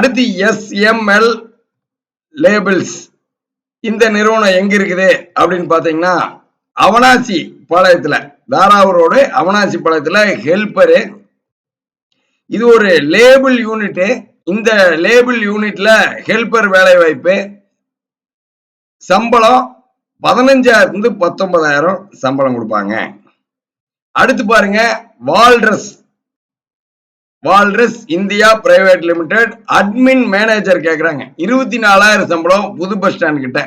அடுத்து SML labels இந்த நிறுவனம் எங்க இருக்குது அப்படின்னு பாத்தீங்கன்னா அவனாசி பாளையத்துல தாராவூரோடு அவனாசி பாளையத்துல ஹெல்பரு இது ஒரு லேபிள் யூனிட்டு இந்த லேபிள் யூனிட்ல ஹெல்பர் வேலை வாய்ப்பு. சம்பளம் பதினஞ்சாயிரத்துல இருந்து பத்தொன்பதாயிரம் சம்பளம் கொடுப்பாங்க. அடுத்து பாருங்க வால்ட்ரஸ் Walrus India private limited admin manager கேட்குறாங்க இருபத்தி நாலாயிரம் சம்பளம் புது பஸ் ஸ்டாண்ட் கிட்ட.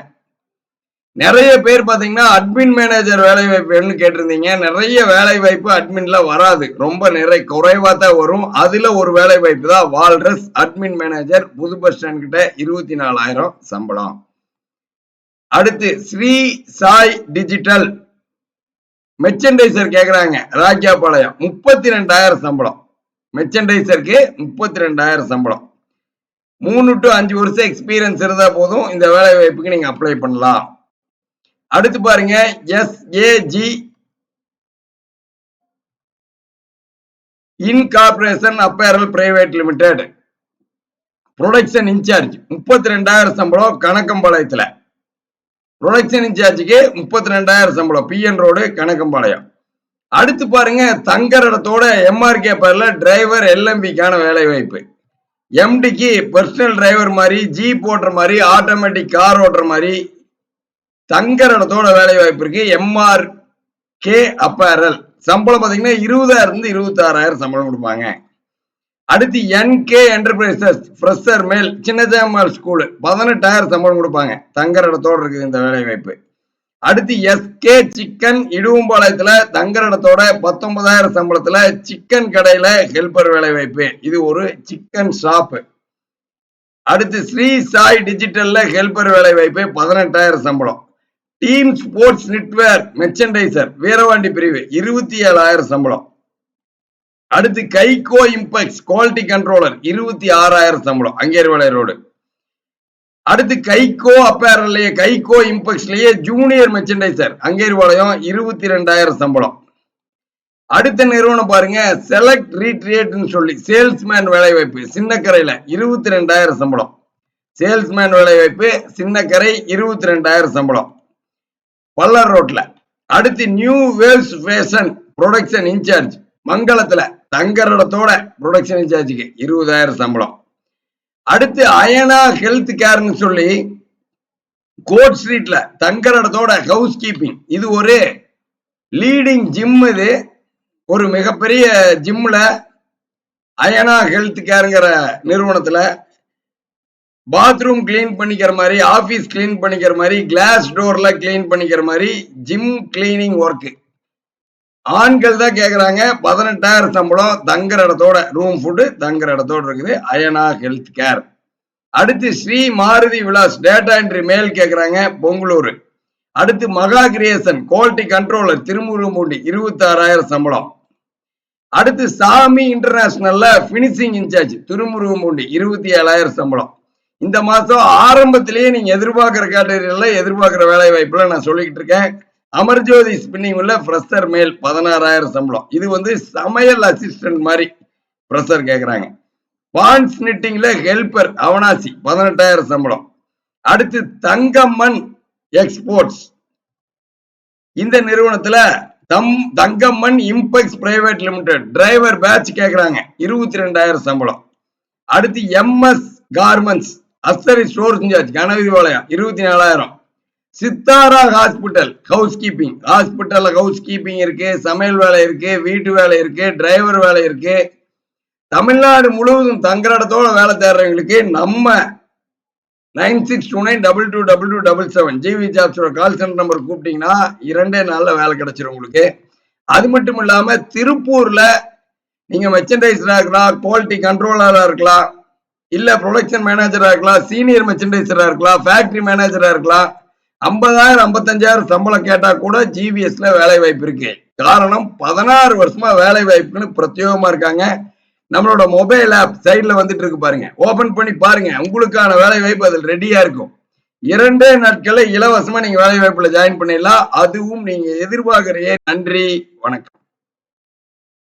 நிறைய பேர் பாத்தீங்கன்னா அட்மின் மேனேஜர் வேலை வாய்ப்புன்னு கேட்டிருந்தீங்க. நிறைய வேலை வாய்ப்பு அட்மின்ல வராது. ரொம்ப நிறைய குறைவா தான் வரும். அதுல ஒரு வேலை வாய்ப்பு தான் வால்ரஸ் அட்மின் மேனேஜர் புது பஸ் ஸ்டாண்ட் கிட்ட இருபத்தி நாலாயிரம் சம்பளம். அடுத்து ஸ்ரீ சாய் டிஜிட்டல். மெர்ச்சன்டைசர் கேக்குறாங்க. ராக்கியாபாளையம். முப்பத்தி ரெண்டாயிரம் சம்பளம். மெர்ச்சன்டைசருக்கு முப்பத்தி ரெண்டாயிரம் சம்பளம். மூணு டு அஞ்சு வருஷம் எக்ஸ்பீரியன்ஸ் இருந்தா போதும் இந்த வேலை வாய்ப்புக்கு நீங்க அப்ளை பண்ணலாம். அடுத்து பாருங்க SAG incorporation apparel private limited production incharge முப்பத்தி ரெண்டாயிரம் சம்பளம் கணக்கம்பாளையத்தில் ப்ரொடக்ஷன் இன்சார்ஜுக்கு முப்பத்தி ரெண்டாயிரம் சம்பளம். பிஎன் ரோடு கணக்கம்பாளையம் அடுத்து பாருங்க தங்கரடத்தோட எம்ஆர்கே பேர்ல டிரைவர் எல்எம்பிக்கான வேலை வாய்ப்பு எம்டிக்கு பர்சனல் டிரைவர் மாதிரி ஜீப் ஓட்டுற மாதிரி ஆட்டோமேட்டிக் கார் ஓட்டுற மாதிரி தங்கரடத்தோட வேலை வாய்ப்பு இருக்கு. எம்ஆர் கே அப்பேரல் சம்பளம் பாத்தீங்கன்னா இருபதாயிரம் இருந்து இருபத்தாறாயிரம் சம்பளம் கொடுப்பாங்க. அடுத்து என்கே என்டர்பிரைசஸ் ஃப்ரெஷர் மேல் சின்னஜாமல் ஸ்கூல் பதினெட்டாயிரம் சம்பளம் கொடுப்பாங்க. தங்கர் இடத்தோட இருக்குது இந்த வேலை வாய்ப்பு அடுத்து எஸ்கே சிக்கன் இடுவம்பாளையத்துல தங்கரடத்தோட பத்தொன்பதாயிரம் சம்பளத்துல சிக்கன் கடையில ஹெல்பர் வேலை வாய்ப்பு இது ஒரு சிக்கன் ஷாப். அடுத்து ஸ்ரீ சாய் டிஜிட்டல்ல ஹெல்பர் வேலை வாய்ப்பு பதினெட்டாயிரம் சம்பளம். Team sports netwear merchandiser Veeravandi பிரிவு இருபத்தி ஏழாயிரம் சம்பளம். அடுத்து கைகோ இம்பெக்ஸ் குவாலிட்டி கண்ட்ரோலர் இருபத்தி ஆறாயிரம் சம்பளம் அங்கேர்வலை ரோடு. அடுத்து கைகோ அப்பேரல்லையே கைகோ இம்பெக்ஸ்லயே ஜூனியர் மெர்ச்சன்டைசர் அங்கேர்வாளையம் இருபத்தி ரெண்டாயிரம் சம்பளம். அடுத்த நிறுவனம் பாருங்க செலக்ட் ரீட்ரியேட்னு சொல்லி சேல்ஸ்மேன் வேலை வாய்ப்பு சின்னக்கரையில இருபத்தி ரெண்டாயிரம் சம்பளம். சேல்ஸ்மேன் வேலை வாய்ப்பு சின்னக்கரை இருபத்தி ரெண்டாயிரம் சம்பளம். பல்லர் ரோட்ல. அடுத்து new waves fashion production incharge மங்களத்துல தங்கரடத்தோட ப்ரொடக்ஷன் இன்சார்ஜுக்கு இருபதாயிரம் சம்பளம். அடுத்து அயனா ஹெல்த் கேர்னு சொல்லி கோட் ஸ்ட்ரீட்ல இடத்தோட ஹவுஸ் கீப்பிங் இது ஒரு லீடிங் ஜிம் இது. ஒரு மிகப்பெரிய ஜிம்ல அயனா ஹெல்த் கேருங்கிற நிறுவனத்துல பாத்ரூம் கிளீன் பண்ணிக்கிற மாதிரி ஆபீஸ் கிளீன் பண்ணிக்கிற மாதிரி கிளாஸ் டோர்ல கிளீன் பண்ணிக்கிற மாதிரி ஜிம் கிளீனிங் ஒர்க்கு. ஆண்கள் தான் கேட்குறாங்க பதினெட்டாயிரம் சம்பளம் தங்குற இடத்தோட ரூம் ஃபுட்டு தங்குற இடத்தோட இருக்குது. அயனா ஹெல்த் கேர் அடுத்து Sri Maruti Vilas data entry male கேட்குறாங்க பொங்கலூர் அடுத்து மகா கிரியேசன் குவாலிட்டி கண்ட்ரோலர் திருமுருகம்பூண்டி இருபத்தாறாயிரம் சம்பளம். அடுத்து சாமி இன்டர்நேஷனல்ல பினிஷிங் இன்சார்ஜ் திருமுருகம்பூண்டி இருபத்தி ஏழாயிரம் சம்பளம். இந்த மாசம் ஆரம்பத்திலேயே நீங்க எதிர்பார்க்குற கேட்டகரியில் எதிர்பார்க்குற வேலை வாய்ப்பில் நான் சொல்லிக்கிட்டு இருக்கேன். அமர்ஜோதி ஸ்பின்னிங் உள்ள ஃப்ரெஷர் மேல் பதினாறாயிரம் சம்பளம். இது வந்து சமையல் அசிஸ்டன்ட் மாதிரி ஃப்ரெஷர் கேட்குறாங்க பான்ஸ் நிட்டிங்ல ஹெல்பர் அவனாசி பதினெட்டாயிரம் சம்பளம். அடுத்து தங்கம்மன் எக்ஸ்போர்ட்ஸ் இந்த நிறுவனத்துல தம் Thangamman impex private limited driver batch கேட்குறாங்க இருபத்தி ரெண்டாயிரம் சம்பளம். அடுத்து எம்எஸ் கார்மெண்ட்ஸ் அஸ்தரி ஸ்டோர் இன்சார்ஜ் கணபதி வாளையம் இருபத்தி நாலாயிரம். சித்தாரா ஹாஸ்பிட்டல் ஹவுஸ் கீப்பிங் ஹாஸ்பிட்டல்ல ஹவுஸ் கீப்பிங் இருக்கு சமையல் வேலை இருக்கு வீட்டு வேலை இருக்கு டிரைவர் வேலை இருக்கு. தமிழ்நாடு முழுவதும் தங்குற இடத்தோட வேலை தேடுறவங்களுக்கு நம்ம nine six two nine double two double two double seven GV ஜாப்ஸோட call centre number கூப்பிட்டீங்கன்னா இரண்டே நாளில் வேலை கிடைச்சிரும் உங்களுக்கு. அது மட்டும் இல்லாம திருப்பூர்ல நீங்க மெர்ச்சன்டைசரா இருக்கலாம் குவாலிட்டி கண்ட்ரோலரா இருக்கலாம் இல்ல ப்ரொடக்ஷன் மேனேஜரா இருக்கலாம் சீனியர் மெர்ச்சன்டைசரா இருக்கலாம் ஃபேக்டரி மேனேஜரா இருக்கலாம் ஐம்பதாயிரம் ஐம்பத்தஞ்சாயிரம் சம்பளம் கேட்டா கூட ஜிவிஎஸ்ல வேலை வாய்ப்பு இருக்கு. காரணம் பதினாறு வருஷமா வேலை வாய்ப்புன்னு பிரத்யேகமா இருக்காங்க. நம்மளோட மொபைல் ஆப் சைட்ல வந்துட்டு இருக்கு பாருங்க. ஓபன் பண்ணி பாருங்க. உங்களுக்கான வேலை வாய்ப்பு அதில் ரெடியா இருக்கும். இரண்டே நாட்களில் இலவசமா நீங்க வேலை வாய்ப்புல ஜாயின் பண்ணிடலாம். அதுவும் நீங்க எதிர்பார்க்கறையே நன்றி வணக்கம்.